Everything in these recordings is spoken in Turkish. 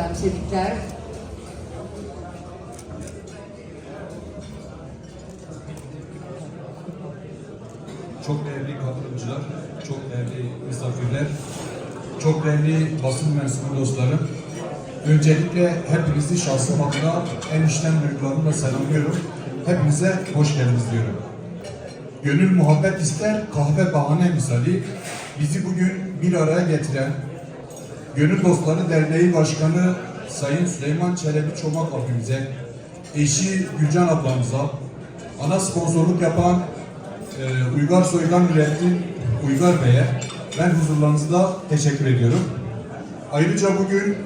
efendim. Tebrikler. Çok değerli katılımcılar, çok değerli misafirler, çok değerli basın mensubu dostlarım. Öncelikle hepinizi şahsım adına en içten duygularımla selamlıyorum. Hepinize hoş geldiniz diyorum. Gönül muhabbet ister, kahve bahane misali bizi bugün bir araya getiren Gönül Dostları Derneği Başkanı Sayın Süleyman Çelebi Çomak abimize, eşi Gülcan ablamıza, ana sponsorluk yapan e, Uygar Soydan Nurettin Uygar Bey'e ben huzurlarınızda teşekkür ediyorum. Ayrıca bugün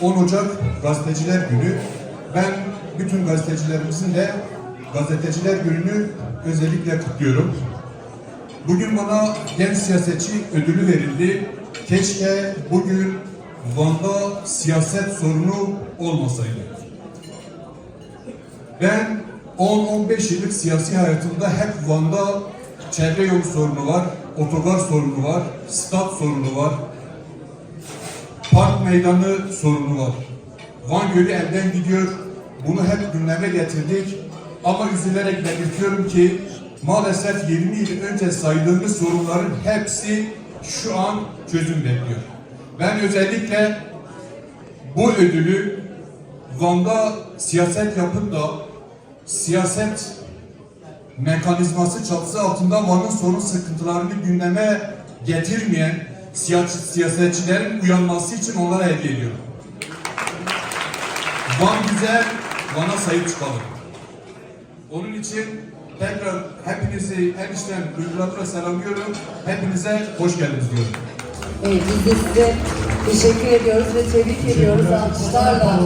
10 Ocak Gazeteciler Günü. Ben bütün gazetecilerimizin de Gazeteciler Günü'nü özellikle kutluyorum. Bugün bana genç siyasetçi ödülü verildi. Keşke bugün Van'da siyaset sorunu olmasaydı. Ben 10-15 yıllık siyasi hayatımda hep Van'da çevre yolu sorunu var, otogar sorunu var, stat sorunu var, park meydanı sorunu var. Van Gölü elden gidiyor. Bunu hep gündeme getirdik. Ama üzülerek belirtiyorum ki maalesef 20 yıl önce saydığımız sorunların hepsi şu an çözüm bekliyor. Ben özellikle bu ödülü Van'da siyaset yapıp da siyaset mekanizması çatısı altında Van'ın sorun sıkıntılarını gündeme getirmeyen siyasetçilerin uyanması için onlara hediye ediyorum. Van güzel, Van'a sahip çıkalım. Onun için tekrar hepinizi en içten duygularımla selamlıyorum. Hepinize hoş geldiniz diyorum. Evet, biz de size teşekkür ediyoruz ve tebrik ediyoruz alkışlarla.